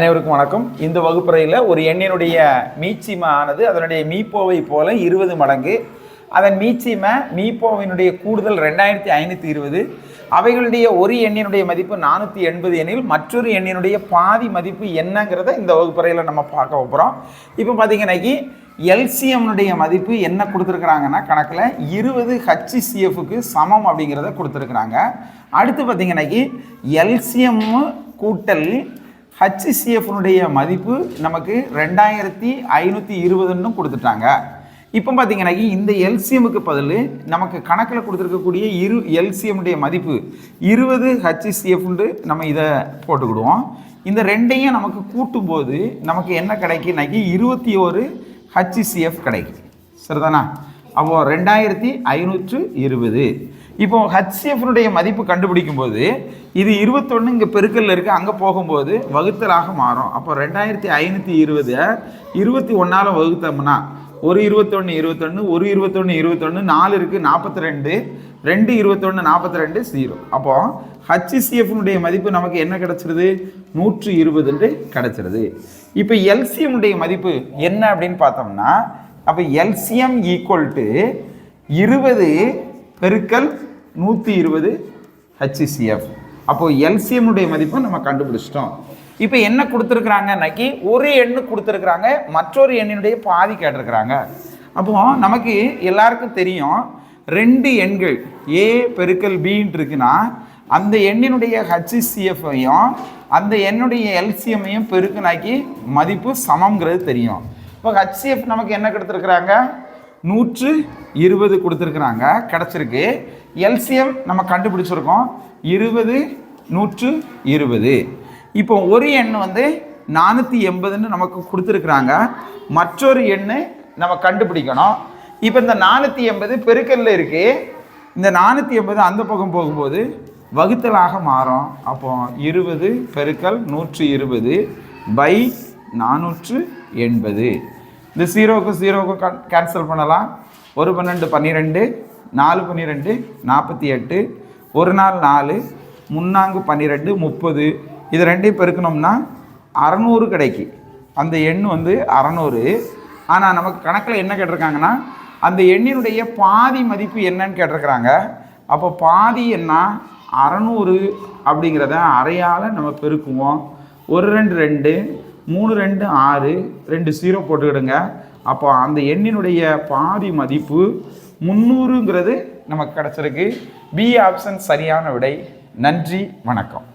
அனைவருக்கும் வணக்கம். இந்த வகுப்புறையில் ஒரு எண்ணினுடைய மீச்சிம ஆனது அதனுடைய மீப்போவை போல இருபது மடங்கு. அதன் மீச்சிம மீப்போவினுடைய கூடுதல் ரெண்டாயிரத்தி ஐநூற்றி இருபது. அவைகளுடைய ஒரு எண்ணினுடைய மதிப்பு நானூற்றி எண்பது எண்ணில் மற்றொரு எண்ணினுடைய பாதி மதிப்பு என்னங்கிறத இந்த வகுப்புறையில் நம்ம பார்க்க போகிறோம் இப்போ பார்த்தீங்கன்னாக்கி எல்சிஎம்னுடைய மதிப்பு என்ன கொடுத்துருக்குறாங்கன்னா கணக்கில் இருபது ஹச்சிசிஎஃப்க்கு சமம் அப்படிங்கிறத கொடுத்துருக்குறாங்க. அடுத்து பார்த்தீங்கன்னாக்கி எல்சிஎம் கூட்டல் ஹச்சிசிஎஃப்னுடைய மதிப்பு நமக்கு ரெண்டாயிரத்தி ஐநூற்றி இருபதுன்னு கொடுத்துட்டாங்க. இப்போ பார்த்தீங்கன்னா இந்த எல்சிஎம்முக்கு பதில் நமக்கு கணக்கில் கொடுத்துருக்கக்கூடிய இரு எல்சிஎம்னுடைய மதிப்பு இருபது ஹச்சிசிஎஃப்ன்ட்டு நம்ம இதை போட்டுக்கிடுவோம். இந்த ரெண்டையும் நமக்கு கூட்டும்போது நமக்கு என்ன கிடைக்குனாக்கி இருபத்தி ஒரு ஹச்சிசிஎஃப் கிடைக்கும் சரிதானா? அப்போது ரெண்டாயிரத்தி ஐநூற்று இருபது. இப்போ ஹச்சிஎஃப்னுடைய மதிப்பு கண்டுபிடிக்கும் போது இது இருபத்தொன்று இங்கே பெருக்கல்ல இருக்கு அங்கே போகும்போது வகுத்தலாக மாறும். அப்போ ரெண்டாயிரத்தி ஐநூற்றி இருபது இருபத்தி ஒன்றால் வகுத்தோம்னா ஒரு இருபத்தொன்று இருபத்தொன்று ஒரு இருபத்தொன்று இருபத்தொன்று நாலு இருக்குது நாற்பத்தி ரெண்டு ரெண்டு இருபத்தொன்று நாற்பத்தி ரெண்டு ஜீரோ அப்போது ஹச்சிசிஎஃப்னுடைய மதிப்பு நமக்கு என்ன கிடச்சிருது? நூற்று இருபதுன்ட்டு கிடச்சிருது. இப்போ எல்சிஎம்னுடைய மதிப்பு என்ன அப்படின்னு பார்த்தோம்னா அப்போ எல்சிஎம் ஈக்குவல் டு இருபது பெருக்கல் நூற்றி இருபது ஹச்சிசிஎஃப் அப்போது எல்சிஎம்னுடைய மதிப்பை நம்ம கண்டுபிடிச்சிட்டோம். இப்போ என்ன கொடுத்துருக்குறாங்கன்னாக்கி ஒரு எண்ணு கொடுத்துருக்குறாங்க மற்றொரு எண்ணினுடைய பாதி கேட்டிருக்கிறாங்க. அப்போ நமக்கு எல்லாருக்கும் தெரியும் ரெண்டு எண்கள் ஏ பெருக்கல் பின்னு இருக்குன்னா அந்த எண்ணினுடைய ஹச்சிசிஎஃப்பையும் அந்த எண்ணுடைய எல்சிஎம்மையும் பெருக்குனாக்கி மதிப்பு சமங்கிறது தெரியும். இப்போ ஹச்சிஎஃப் நமக்கு என்ன கொடுத்துருக்குறாங்க? நூற்று இருபது கொடுத்துருக்குறாங்க. கிடச்சிருக்கு. எல்சிஎம் நம்ம கண்டுபிடிச்சிருக்கோம். இருபது நூற்று இருபது. இப்போ ஒரு எண் வந்து நானூற்றி எண்பதுன்னு நமக்கு கொடுத்துருக்குறாங்க. மற்றொரு எண் நம்ம கண்டுபிடிக்கணும். இப்போ இந்த நானூற்றி எண்பது பெருக்கல்ல இருக்குது இந்த நானூற்றி எண்பது அந்த பக்கம் போகும்போது வகுத்தலாக மாறும். அப்போ இருபது பெருக்கல் நூற்று இருபது பை நானூற்று எண்பது. இந்த ஜீரோவுக்கு ஜீரோவுக்கு கேன்சல் பண்ணலாம். ஒரு பன்னெண்டு பன்னிரெண்டு நாலு பன்னிரெண்டு நாற்பத்தி எட்டு ஒரு நாள் நாலு முன்னாங்கு பன்னிரெண்டு முப்பது. இது ரெண்டையும் பெருக்கணும்னா அறநூறு கிடைக்கு. அந்த எண் வந்து அறநூறு. ஆனால் நமக்கு கணக்கில் என்ன கேட்டிருக்காங்கன்னா அந்த எண்ணினுடைய பாதி மதிப்பு என்னன்னு கேட்டிருக்கிறாங்க. அப்போ பாதி என்ன அறநூறு அப்படிங்கிறத அறையால் நம்ம பெருக்குவோம். ஒரு ரெண்டு ரெண்டு மூணு ரெண்டு ஆறு ரெண்டு ஜீரோ போட்டுக்கிடுங்க. அப்போ அந்த எண்ணினுடைய பாதி மதிப்பு முந்நூறுங்கிறது நமக்கு கிடச்சிருக்கு. பி ஆப்ஷன் சரியான விடை. நன்றி வணக்கம்.